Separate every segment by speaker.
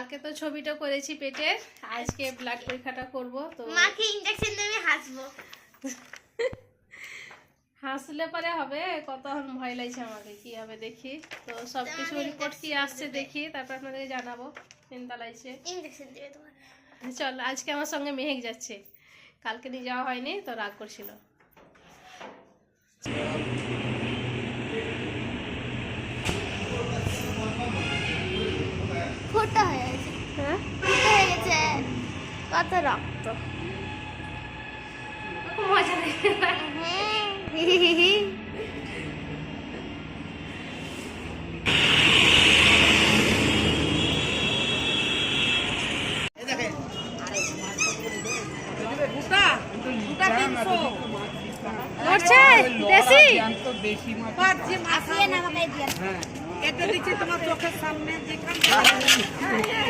Speaker 1: কালকে তো ছবিটা করেছি পেটের আজকে ব্লাড পরীক্ষাটা করব তো
Speaker 2: মাকে ইনজেকশন দেবে হাসবো।
Speaker 1: হাসলে পরে হবে কত এখন ভয় লাগছে আমাকে কি হবে দেখি। তো সব কিছু রিপোর্ট কি আসছে দেখি তারপর আপনাদেরকে জানাব চিন্তা লাগছে।
Speaker 2: ইনজেকশন দেবে তোমার।
Speaker 1: চল আজকে আমার সঙ্গে মেহেক যাচ্ছে। কালকে নিয়ে যাওয়া হয়নি তো রাগ করছিল।
Speaker 2: কত রক্ত। হ্যাঁ আসিয়ে না আমাকে দিয়ে।
Speaker 1: দাঁড়ান দাঁড়ান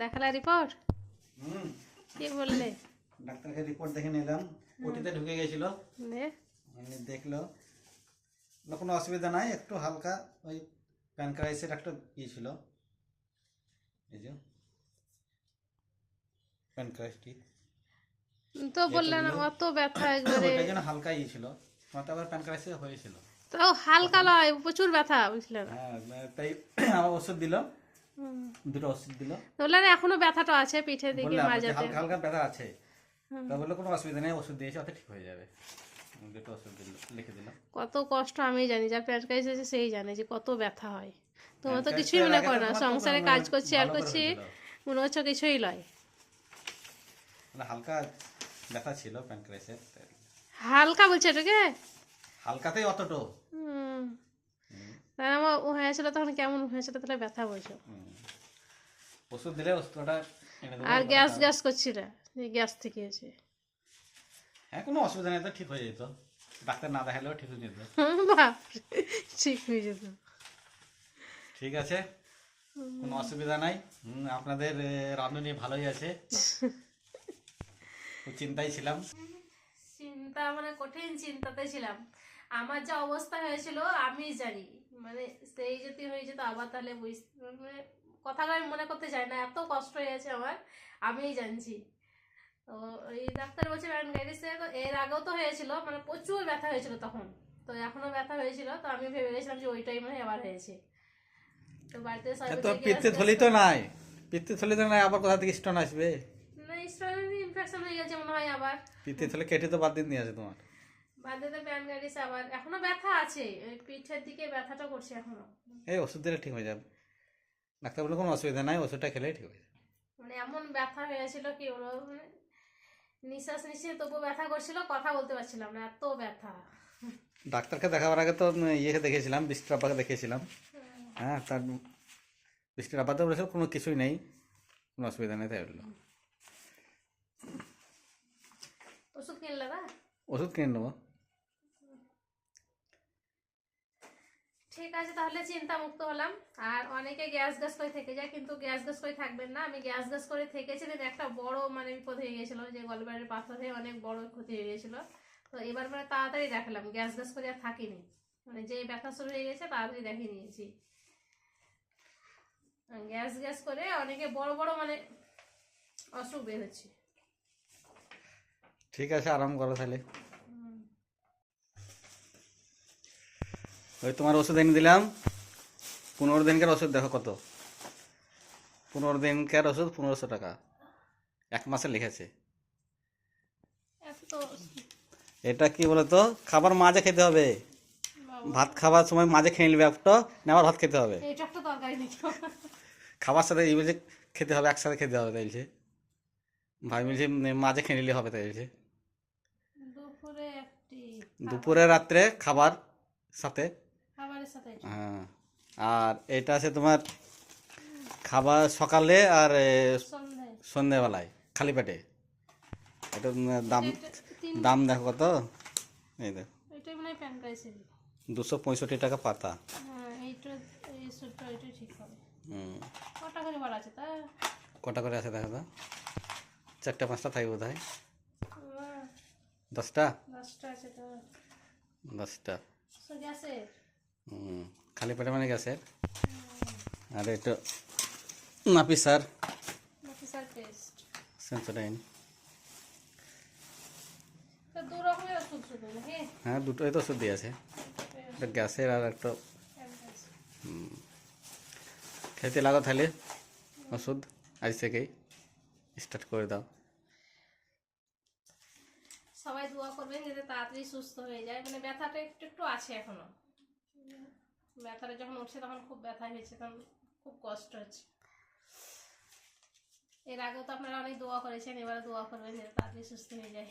Speaker 1: দেখালা রিপোর্ট
Speaker 3: হুম
Speaker 1: কি বললে?
Speaker 3: ডাক্তারকে রিপোর্ট দেখে নিলাম। ওটিতে ঢুকে গেছিল। দেখল। কোনো অসুবিধা নাই একটু হালকা ওই প্যানক্রাইসের একটা ই ছিল। এই যে প্যানক্রাইসটি
Speaker 1: তো বললে না অত ব্যথা একবারে।
Speaker 3: হালকা ই ছিল। মাথা আবার প্যানক্রাইসে হয়েছিল।
Speaker 1: তো হালকা লয় প্রচুর ব্যথা বুঝলে না?
Speaker 3: হ্যাঁ তাই আমার ওষুধ দিল। দুটো ওষুধ দিল।
Speaker 1: এখনও ব্যথাটা আছে পিঠের দিকে মাঝাতে
Speaker 3: হালকা হালকা ব্যথা আছে। তা বলল কোনো অসুবিধা নেই ওষুধ দিয়েছে অত ঠিক হয়ে যাবে। দুটো ওষুধ দিল লিখে দিলাম
Speaker 1: কত কষ্ট আমি জানি যা পেট কাজ আছে সেই জানে যে কত ব্যথা হয়। তোমার তো কিছুই মনে করো না সংসারে কাজ করছি আর করছি। মনে হচ্ছে কিছুই লয়।
Speaker 3: মানে হালকা ব্যথা ছিল প্যানক্রাইসের
Speaker 1: হালকা বলছে এটাকে?
Speaker 3: হালকাতেই অতটো।
Speaker 1: হুম। আমার ও হয়েছিল তখন কেমন হয়েছিল তাহলে ব্যথা বলছো
Speaker 3: ওষুধ দিলে ওষুধটা
Speaker 1: আর গ্যাস গ্যাস করছিল গ্যাস থেকে হয়েছে
Speaker 3: হ্যাঁ কোনো অসুবিধা নেই তো ঠিক হয়ে যেত। ডাক্তার না দেখালেও ঠিক হয়ে যেত।
Speaker 1: ঠিক হয়ে যেত।
Speaker 3: ঠিক আছে কোনো অসুবিধা নাই। আপনাদের রাঁধুনি ভালোই আছে। চিন্তায় ছিলাম।
Speaker 1: চিন্তা মানে কঠিন চিন্তাতে ছিলাম। আমার যা অবস্থা হয়েছিল আমি জানি। মানে সেই যদি হয়ে যেত আবার তাহলে মানে কথাটা আমি মনে করতে চাই না। এত কষ্ট হয়েছে আমার আমিই জানছি। তো এই ডাক্তার বলছে তো এর আগেও তো হয়েছিল মানে প্রচুর ব্যথা হয়েছিল তখন। তো এখনও ব্যথা হয়েছিল তো আমি ভেবে গেছিলাম যে ওই টাইমে আবার হয়েছে। তো বাড়িতে
Speaker 3: তো পিত্তে থলি তো নাই। পিত্তে থলি তো নাই আবার কোথা থেকে স্টোন আসবে?
Speaker 1: না স্টোনের ইনফেকশন হয়ে গেছে মনে হয় আবার।
Speaker 3: পিত্তে তাহলে কেটে তো বাদ দিন আছে তোমার।
Speaker 1: বাদে তো প্যানগাইটিস আবার। এখনও ব্যথা আছে পিঠের দিকে ব্যথাটা করছে এখনও।
Speaker 3: এই ওষুধ দিলে ঠিক হয়ে যাবে। ডাক্তার বলে কোনো অসুবিধা নাই ওষুধটা খেলে ঠিক হয়ে যাবে।
Speaker 1: মানে এমন ব্যথা হয়েছিল কি ওর নিঃশ্বাস নিশ্চয় তবু ব্যথা করছিল কথা বলতে পারছিলাম না এত ব্যথা।
Speaker 3: ডাক্তারকে দেখাবার আগে তো ইয়েকে দেখেছিলাম বৃষ্টির আব্বাকে দেখেছিলাম হ্যাঁ তার বৃষ্টির আব্বাতে বলেছিল কোনো কিছুই নেই কোনো অসুবিধা নেই তাই বলল।
Speaker 1: ওষুধ কিনলে না
Speaker 3: ওষুধ কিনে নেব।
Speaker 1: ঠিক আছে তাহলে চিন্তা মুক্ত হলাম। আর অনেকে গ্যাস গ্যাস করে থেকে যায় কিন্তু গ্যাস গ্যাস করে থাকবেন না। আমি গ্যাস গ্যাস করে থেকেছি একটা বড় মানে বিপদ হয়ে গেছিল যে গলবারের পাথরে অনেক বড় ক্ষতি হয়ে গেছিল তো এবার মানে তাড়াতাড়ি দেখালাম গ্যাস গ্যাস করে আর থাকিনি। মানে যে ব্যথা শুরু হয়ে গেছে তাড়াতাড়ি দেখিয়ে নিয়েছি। গ্যাস গ্যাস করে অনেকে বড় বড় মানে অসুখ বের হচ্ছে।
Speaker 3: ঠিক আছে আরাম করো তাহলে। ওই তোমার ওষুধ এনে দিলাম। পনেরো দিনকার ওষুধ দেখো কত। পনেরো দিনকার ওষুধ পনেরোশো টাকা। এক মাসে লিখেছে। এটা কি বলতো? খাবার মাঝে খেতে হবে। ভাত খাবার সময় মাঝে খেয়ে নিবে একটা না আবার ভাত খেতে হবে। খাবার সাথে এই বলছে খেতে হবে একসাথে খেতে হবে তাইছে ভাই বলছে মাঝে খেয়ে নিলে হবে তাইছে দুপুরে রাত্রে খাবার সাথে। হ্যাঁ আর এটা আছে তোমার খাবার সকালে আর সন্ধেবেলায় খালি পেটে। এটা দাম দাম দেখো কত? এই দেখো।
Speaker 1: হয়
Speaker 3: দুশো পঁয়ষট্টি টাকা পাতা।
Speaker 1: হ্যাঁ কটা করে আছে
Speaker 3: দেখো তো? চারটা পাঁচটা থাকবে বোধ হয় দশটা?
Speaker 1: দশটা আছে তো।
Speaker 3: দশটা।
Speaker 1: সো গ্যাসের?
Speaker 3: হুম খালি পেটে মানে গ্যাসের? আর এটা নাপি স্যার।
Speaker 1: Officer test.
Speaker 3: সেন্সোডাইন
Speaker 1: তো দু রকমের ওষুধ শুধু
Speaker 3: হ্যাঁ দুটোই তো ওষুধ দিয়ে আছে। একটা গ্যাসের আর একটা। খেতে লাগো তাহলে? ওষুধ? আজ থেকেই স্টার্ট করে দাও।
Speaker 1: সবাই দোয়া করবেন যাতে তাড়াতাড়ি সুস্থ হয়ে যায়। মানে ব্যথাটা একটু একটু আছে এখনও। ব্যথাটা যখন উঠছে তখন খুব ব্যথা হয়েছে, তখন খুব কষ্ট হচ্ছে। এর আগেও তো আপনারা অনেক দোয়া করেছেন এবারে দোয়া করবেন যাতে তাড়াতাড়ি সুস্থ হয়ে যায়।